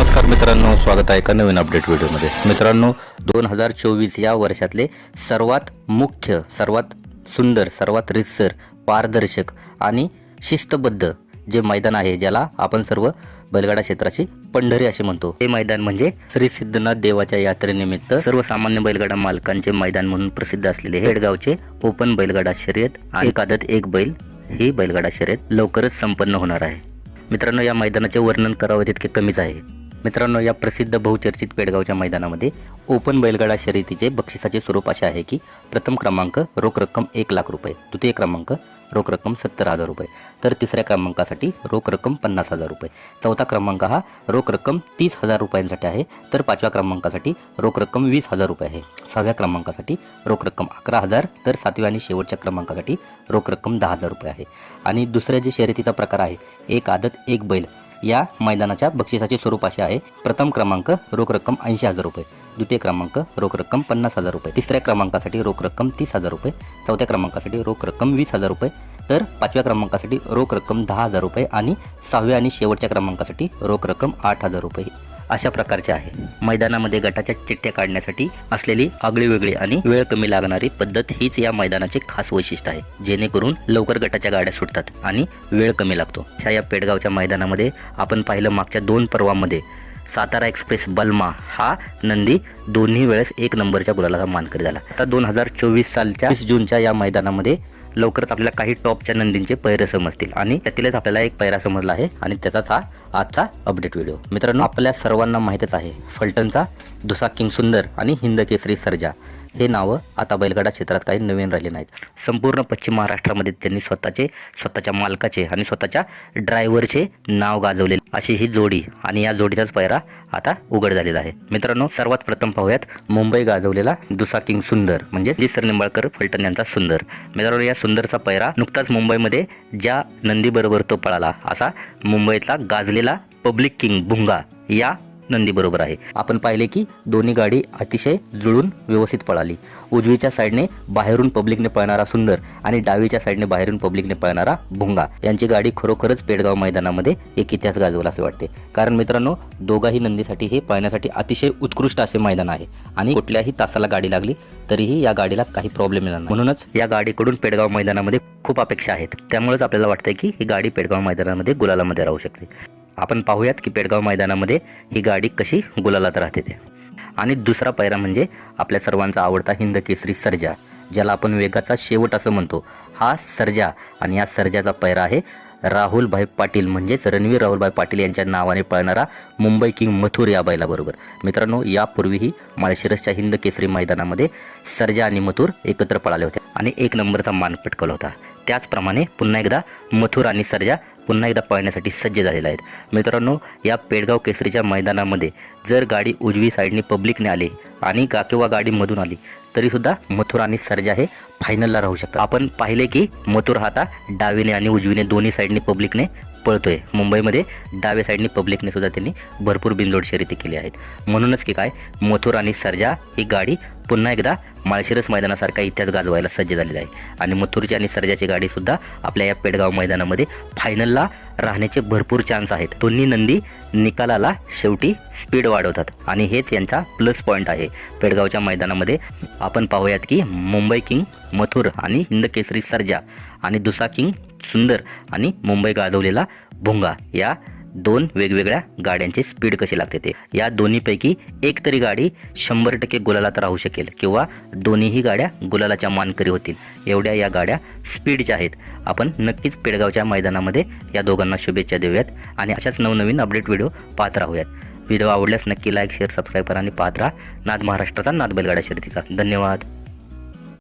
नमस्कार मित्रांनो स्वागत आहे एका नवीन अपडेट व्हिडिओमध्ये. मित्रांनो दोन हजार चोवीस या वर्षातले सर्वात मुख्य सर्वात सुंदर सर्वात रितसर पारदर्शक आणि शिस्तबद्ध जे मैदान आहे ज्याला आपण सर्व बैलगाडा क्षेत्राची पंढरी असे म्हणतो. हे मैदान म्हणजे श्री सिद्धनाथ देवाच्या यात्रेनिमित्त सर्वसामान्य बैलगाडा मालकांचे मैदान म्हणून प्रसिद्ध असलेले हेडगावचे ओपन बैलगाडा शर्यत आणि एक आदत एक बैल ही बैलगाडा शर्यत लवकरच संपन्न होणार आहे. मित्रांनो या मैदानाचे वर्णन करावं तितके कमीच आहे. मित्रांनो या प्रसिद्ध बहुचर्चित पेडगावच्या मैदानामध्ये ओपन बैलगाडा शर्यतीचे बक्षिसाचे स्वरूप असे आहे की प्रथम क्रमांक रोख रक्कम एक लाख रुपये द्वितीय क्रमांक रोख रक्कम सत्तर हजार रुपये तर तिसऱ्या क्रमांकासाठी रोख रक्कम पन्नास हजार रुपये. चौथा क्रमांक हा रोख रक्कम तीस हजार रुपयांसाठी आहे तर पाचव्या क्रमांकासाठी रोख रक्कम वीस हजार रुपये आहे. सहाव्या क्रमांकासाठी रोख रक्कम अकरा हजार तर सातव्या आणि शेवटच्या क्रमांकासाठी रोख रक्कम दहा हजार रुपये आहे. आणि दुसऱ्या जे शर्यतीचा प्रकार आहे एक आदत एक बैल या मैदानाच्या बक्षिसाचे स्वरूप असे आहे. प्रथम क्रमांक रोख रक्कम ऐंशी हजार रुपये. द्वितीय क्रमांक रोख रक्कम पन्नास हजार रुपये. तिसऱ्या क्रमांकासाठी रोख रक्कम तीस हजार रुपये. चौथ्या क्रमांकासाठी रोख रक्कम वीस हजार रुपये. तर पाचव्या क्रमांकासाठी रोख रक्कम दहा हजार रुपये आणि सहाव्या आणि शेवटच्या क्रमांकासाठी रोख रक्कम आठ हजार रुपये. अशा प्रकारचे आहे. मैदानामध्ये गटाच्या चिठ्ठ्या काढण्यासाठी असलेली आगळी वेगळी आणि वेळ कमी लागणारी पद्धत हीच या मैदानाचे खास वैशिष्ट्य आहे. जेणेकरून लवकर गटाच्या गाड्या सुटतात आणि वेळ कमी लागतो. अशा या पेडगावच्या मैदानामध्ये आपण पाहिलं मागच्या दोन पर्वामध्ये सातारा एक्सप्रेस बल्मा हा नंदी दोन्ही वेळेस एक नंबरच्या गुलाला मानकरी झाला. आता दोन हजार चोवीस सालच्या जूनच्या या मैदानामध्ये लवकरच आपल्याला काही टॉपच्या नंदींचे पैरे समजतील. आणि त्यातीलच आपल्याला एक पैरा समजला आहे. आणि त्याचाच हा आजचा अपडेट व्हिडिओ मित्रांनो आपल्या सर्वांना माहीतच आहे फलटणचा दुसा किंग सुंदर आणि हिंद केसरी सर्जा. हे नावं आता बैलगाडा क्षेत्रात काही नवीन राहिले नाहीत. संपूर्ण पश्चिम महाराष्ट्रामध्ये त्यांनी स्वतःचे स्वतःच्या मालकाचे आणि स्वतःच्या ड्रायव्हरचे नाव गाजवले. अशी ही जोडी आणि या जोडीचाच पैरा आता उघड झालेला आहे. मित्रांनो सर्वात प्रथम पाहूयात मुंबई गाजवलेला दुसा किंग सुंदर म्हणजे जी निंबाळकर फलटण यांचा सुंदर. मित्रांनो या सुंदरचा पैरा नुकताच मुंबईमध्ये ज्या नंदीबरोबर तो पळाला असा मुंबईतला गाजलेला पब्लिक किंग भुंगा या नंदी बरोबर आहे. आपण पाहिले की दोन्ही गाडी अतिशय जुळून व्यवस्थित पळाली. उजवीच्या साईडने बाहेरून पब्लिकने पळणारा सुंदर आणि डावीच्या साईडने बाहेरून पब्लिकने पळणारा भुंगा. यांची गाडी खरोखरच पेडगाव मैदानामध्ये एक इतिहास गाजवला असे वाटते. कारण मित्रांनो दोघाही नंदीसाठी हे पळण्यासाठी अतिशय उत्कृष्ट असे मैदान आहे. आणि कुठल्याही तासाला गाडी लागली तरीही या गाडीला काही प्रॉब्लेम येणार म्हणूनच या गाडीकडून पेडगाव मैदानामध्ये खूप अपेक्षा आहेत. त्यामुळेच आपल्याला वाटतंय की ही गाडी पेडगाव मैदानामध्ये गुलालामध्ये राहू शकते. आपण पाहूयात की पेडगाव मैदानामध्ये ही गाडी कशी गुलालात राहते ते. आणि दुसरा पैरा म्हणजे आपल्या सर्वांचा आवडता हिंद केसरी सर्जा ज्याला आपण वेगाचा शेवट असं म्हणतो. हा सर्जा आणि या सर्जाचा पैरा आहे राहुलभाई पाटील म्हणजेच रणवीर राहुलभाई पाटील यांच्या नावाने पळणारा मुंबई किंग मथुर या बैलाबरोबर. मित्रांनो यापूर्वीही माळशिरसच्या हिंद केसरी मैदानामध्ये सर्जा आणि मथुर एकत्र पळाले होते आणि एक नंबरचा मान पटकवला होता. त्याचप्रमाणे पुन्हा एकदा मथुर आणि सर्जा पुन्हा एकदा पळण्यासाठी सज्ज झालेले आहेत. मित्रांनो या पेडगाव केसरीच्या मैदानामध्ये जर गाडी उजवी साईडने पब्लिकने आली आणि गा किंवा गाडीमधून आली तरीसुद्धा मथुर आणि सर्जा हे फायनलला राहू शकतात. आपण पाहिले की मथुर आता डावीने आणि उजवीने दोन्ही साईडने पब्लिकने पळतोय. मुंबईमध्ये डाव्या साईडने पब्लिकने सुद्धा त्यांनी भरपूर बिनजोड शर्यती केली आहेत. म्हणूनच की काय मथुर आणि सर्जा ही गाडी पुन्हा एकदा माळशिरस मैदानासारखा इतिहास गाजवायला सज्ज झालेला आहे. आणि मथुरची आणि सर्जाची गाडीसुद्धा आपल्या या पेडगाव मैदानामध्ये फायनलला राहण्याचे भरपूर चान्स आहेत. दोन्ही नंदी निकालाला शेवटी स्पीड वाढवतात. आणि हेच यांचा प्लस पॉईंट आहे. पेडगावच्या मैदानामध्ये आपण पाहूयात की मुंबई किंग मथुर आणि हिंद केसरी सर्जा आणि दुसा किंग सुंदर आणि मुंबई गाजवलेला भुंगा या दोन वेगवेगळ्या गाड्यांची स्पीड कशी लागते ते? या दोन्हीपैकी एक तरी गाडी शंभर टक्के गुलालात राहू शकेल किंवा दोन्हीही गाड्या गुलालाच्या मानकरी होतील. एवढ्या या गाड्या स्पीडच्या आहेत. आपण नक्कीच पेडगावच्या मैदानामध्ये या दोघांना शुभेच्छा देऊयात आणि अशाच नवनवीन अपडेट व्हिडिओ पाहत राहूयात. व्हिडिओ आवडल्यास नक्की लाईक शेअर सबस्क्राईब करा आणि पाहत राहा. नाद महाराष्ट्राचा नाद बैलगाड्या शर्यतीचा. धन्यवाद.